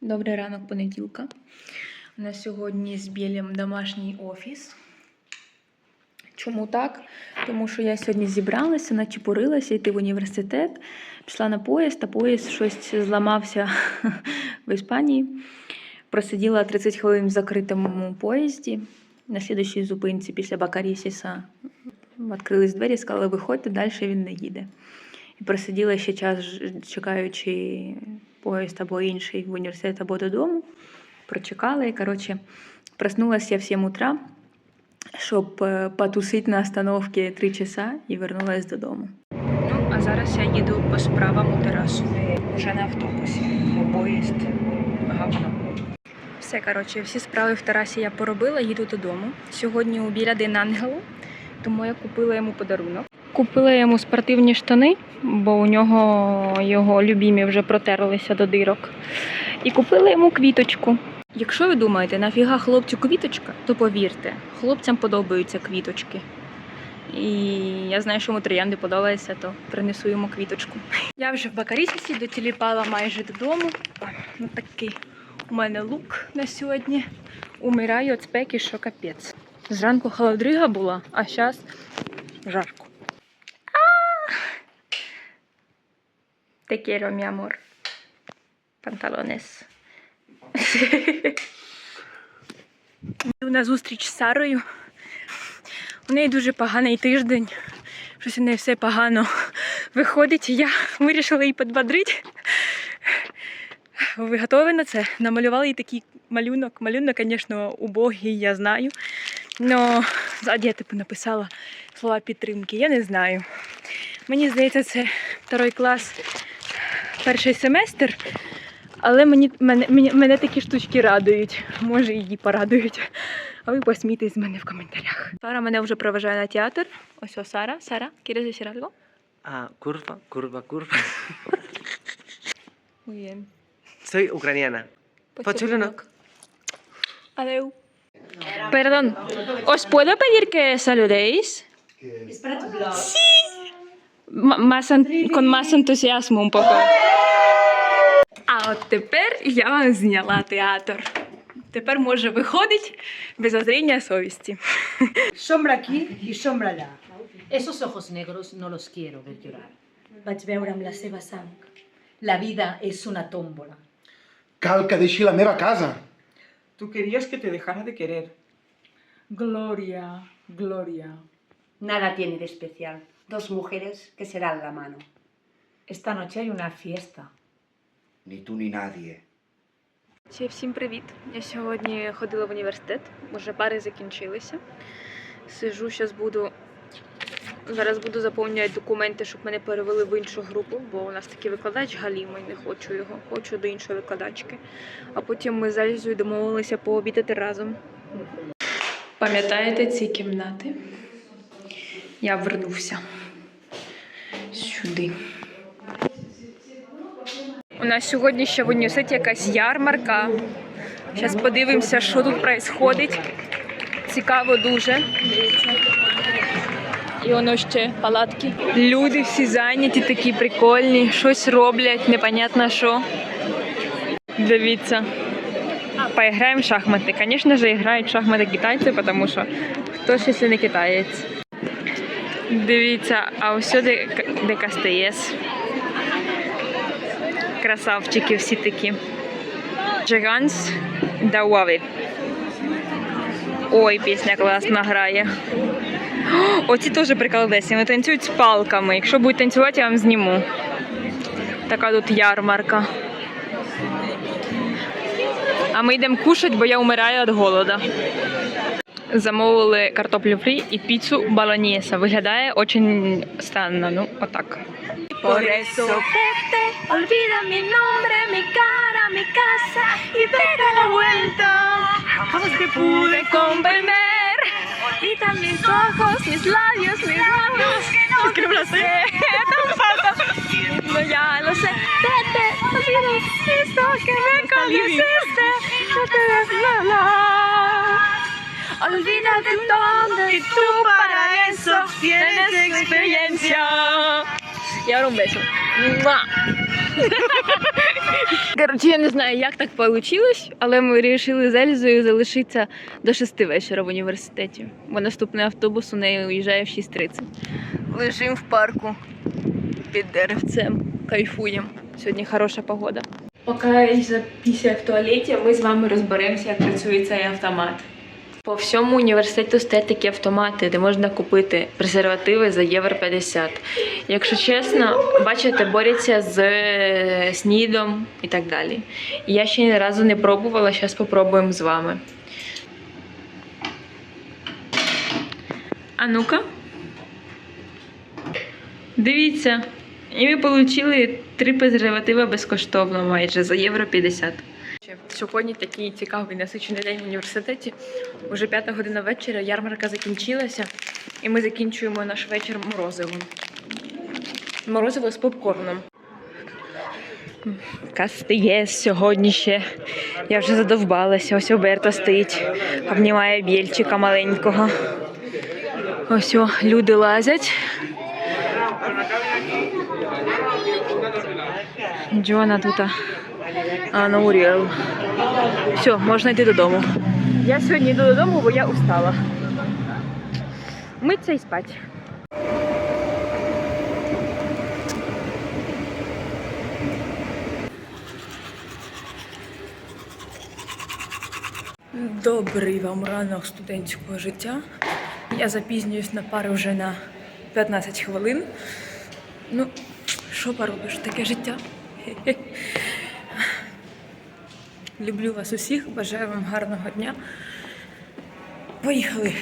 Добрий ранок понеділка. У нас сьогодні з Білем домашній офіс. Чому так? Тому що я сьогодні зібралася, начепурилася йти в університет, пішла на поїзд, а поїзд щось зламався в Іспанії. Просиділа 30 хвилин в закритому поїзді. На слідущій зупинці після Бакарісіса відкрились двері, сказали, виходьте, далі він не їде. І просиділа ще час, чекаючи поїзд або інший в університет або додому. Прочекала і, коротше, проснулася я в 7 утра, щоб е, потусити на остановці 3 часа і вернулась додому. Ну, а зараз я їду по справам у терасу. Вже на автобусі, бо поїзд говно. Все, коротше, всі справи в терасі я поробила, їду додому. Сьогодні у біля День Ангелу, тому я купила йому подарунок. Купила йому спортивні штани, бо у нього його любімі вже протерлися до дирок. І купила йому квіточку. Якщо ви думаєте, нафіга хлопцю квіточка, то повірте, хлопцям подобаються квіточки. І я знаю, що йому троянди подобається, то принесу йому квіточку. Я вже в Бакарісісі дотіліпала майже додому. Ну такий у мене лук на сьогодні. Умираю від спеки, що капець. Зранку холодрига була, а зараз жарко. Te quiero, mi amor. Панталонес. На зустріч з Сарою. У неї дуже поганий тиждень. Щось у неї все погано виходить. Я вирішила її підбодрити. Ви готові на це? Намалювала їй такий малюнок. Малюнок, звісно, убогий, я знаю. Но ззаді я типу написала слова підтримки. Я не знаю. Мені здається, це второй клас, перший семестр. Але мені, мене, мені, мене такі штучки радують. Може, її порадують. А ви посмійтесь з мене в коментарях. Сара мене вже проважає на театр. Ось о Сара. Сара, ¿quieres decir algo? Ah, curva, curva, curva. Muy bien. Soy ucraniana. Pochulunok. Adeu. Perdón, ¿os puedo pedir que saludéis? Sí. Más ен- con más entusiasmo un poco. А от тепер я вам зняла театр. Тепер може виходить без озріння совісті. Sombra aquí y sombra allá. Esos ojos negros no los quiero ver llorar. Vaig veure amb la seva sang. La vida es una tómbola. Cal que deixi la meva casa. Tú querías que te dejara de querer. Gloria, Gloria. Nada tiene de especial. Dos mujeres que se dan la mano. Esta noche hay una fiesta. Ni tu ni nadie. Ще всім привіт. Я сьогодні ходила в університет, вже пари закінчилися. Сижу, зараз буду. Зараз буду заповнювати документи, щоб мене перевели в іншу групу, бо у нас такий викладач галімий, не хочу його, хочу до іншої викладачки. А потім ми з Альзою домовилися пообідати разом. Пам'ятаєте ці кімнати? Я вернувся сюди. У нас сьогодні ще в університеті якась ярмарка. Зараз подивимося, що тут відбувається. Цікаво дуже. І воно ще палатки. Люди всі зайняті, такі прикольні, щось роблять, непонятно що. Дивіться. Поіграємо в шахмати. Звісно ж, грають в шахмати китайці, тому що хто ж, якщо не китаєць. Дивіться, а ось де, Кастеєс. Красавчики всі такі. Джиганс Дауави. Ой, пісня класно грає. Оці теж приколдесні. Вони танцюють з палками. Якщо будуть танцювати, я вам зніму. Така тут ярмарка. А ми йдемо кушати, бо я вмираю від голода. Замовили картоплю фрі і піцу баланієса. Виглядає дуже странно. Ну, отак. Por eso vete, olvida mi nombre, mi cara, mi casa y pega la vuelta. Jamás te pude comprender. Y también tus ojos, mis labios, mis labios. Es que no me lo sé. Tan falta. No, ya lo sé. Vete, olvida esto que me conociste. No te des nada. Olvídate todo y tú para eso tienes experiencia. Y ahora un beso. Коротше, я не знаю, як так вийшло, але ми вирішили з Ельзою залишитися до 6 вечора в університеті. Бо наступний автобус у неї уїжджає в 6.30. Лежимо в парку під деревцем, кайфуємо. Сьогодні хороша погода. Поки Ельза після в туалеті, ми з вами розберемося, як працює цей автомат. По всьому університету стоять такі автомати, де можна купити презервативи за євро 50. Якщо чесно, бачите, борються з е, снідом і так далі. Я ще ні разу не пробувала, зараз спробуємо з вами. А ну-ка. Дивіться. І ми отримали три презервативи безкоштовно майже за євро 50. Сьогодні такий цікавий насичений день в університеті. Уже п'ята година вечора, ярмарка закінчилася, і ми закінчуємо наш вечір морозивом. Морозиво з попкорном. Кастиє сьогодні ще. Я вже задовбалася. Ось Оберто стоїть, обнімає бєльчика маленького. Ось о, люди лазять. Джона тут. А на Уріел. Все, можна йти додому. Я сьогодні йду додому, бо я устала. Миться і спать. Добрий вам ранок студентського життя. Я запізнююсь на пари вже на 15 хвилин. Ну, що поробиш, таке життя. Люблю вас усіх, бажаю вам гарного дня. Поїхали.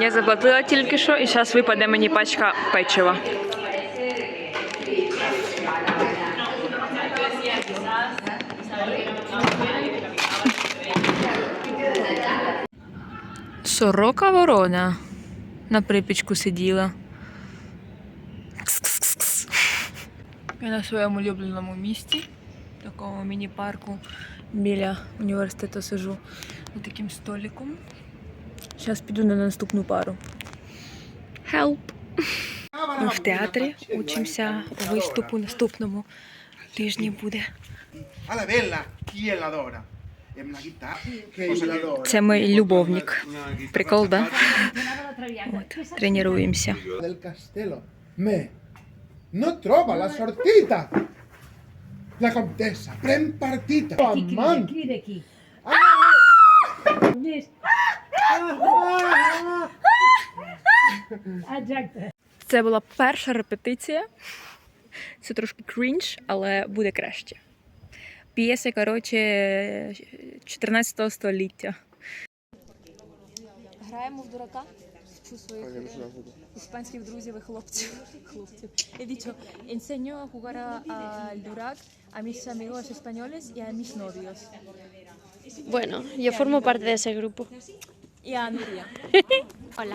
Я заплатила тільки що і зараз випаде мені пачка печива. Сорока ворона на припічку сиділа. Я на своєму улюбленому місці, такому міні-парку біля університету сижу за таким столиком. Зараз піду на наступну пару. Help! Ми в театрі учимося виступу наступному тижні буде. Це мій любовник. Прикол, да? Тренуємося. No trova la sortita. La contessa, pren partita. Amant. Cride aquí. Exacte. Це була перша репетиція. Це трошки крінж, але буде краще. П'єса, коротше, 14 століття. Граємо в дурака. Вчу своїх іспанських друзів і хлопців. хлопців. Я dicho, enseño a jugar a- al durac a mis amigos españoles y a mis novios. Bueno, yo formo parte de ese grupo. І а Нурія.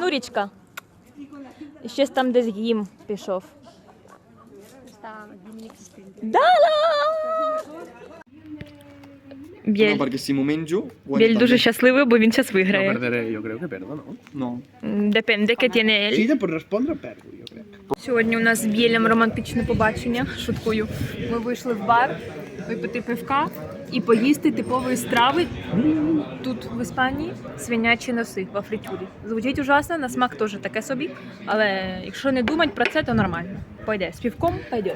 Нурічка. І щось там десь гім пішов. Дала! Бєль. No, perquè si Біль дуже щасливий, бо він зараз No виграє. perderé, jo crec que perdo, no? No. Депенде, яке тіне ель. Si ella pot respondre, perdo, jo crec. Сьогодні у нас з Білем романтичне побачення. Шуткую. Ми вийшли в бар випити пивка і поїсти типової страви тут в Іспанії свинячі носи в фритюрі. Звучить ужасно, на смак теж таке собі. Але якщо не думати про це, то нормально. Пойде. З півком пойде.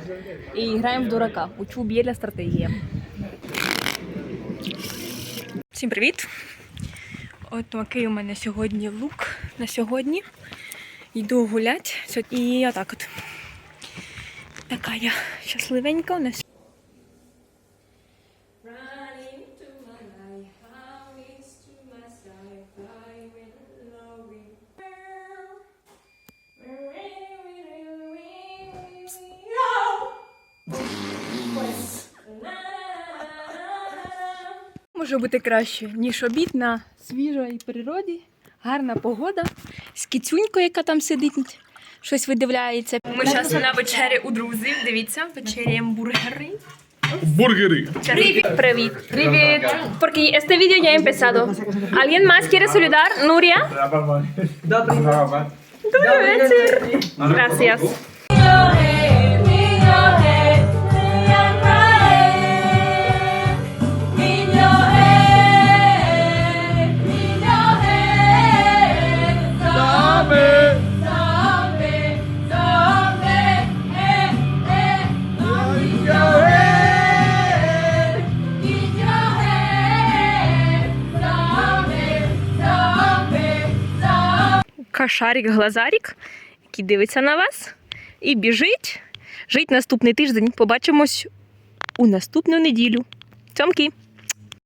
І граємо в дурака. Учу Біля стратегіям. Всім привіт! От такий у мене сьогодні лук на сьогодні. Йду гулять. І отак от. Така я щасливенька у нас. Може бути краще, ніж обід на свіжій природі, гарна погода, з кіцюнькою, яка там сидить, щось видивляється. Ми зараз на вечері у друзів. Дивіться, вечеряємо бургери. Бургери! Привіт. Привіт. Привіт. Porque este video ya empezado. ¿Alguien más quiere saludar? Nuria. Добрий вечір. Gracias. Шарік Глазарік, який дивиться на вас і біжить. Жить наступний тиждень. Побачимось у наступну неділю. Цьомки!